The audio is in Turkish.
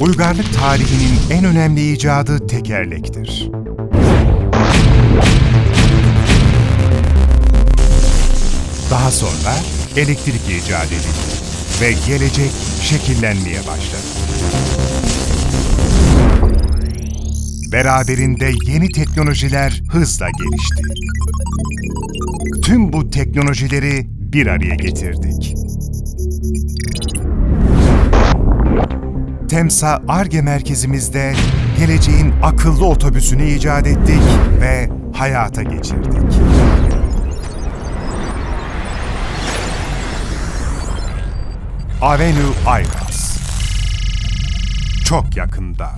Uygarlık tarihinin en önemli icadı tekerlektir. Daha sonra elektrik icat edildi ve gelecek şekillenmeye başladı. Beraberinde yeni teknolojiler hızla gelişti. Tüm bu teknolojileri bir araya getirdik. Temsa ARGE merkezimizde geleceğin akıllı otobüsünü icat ettik ve hayata geçirdik. Avenue Ayvaz. Çok yakında.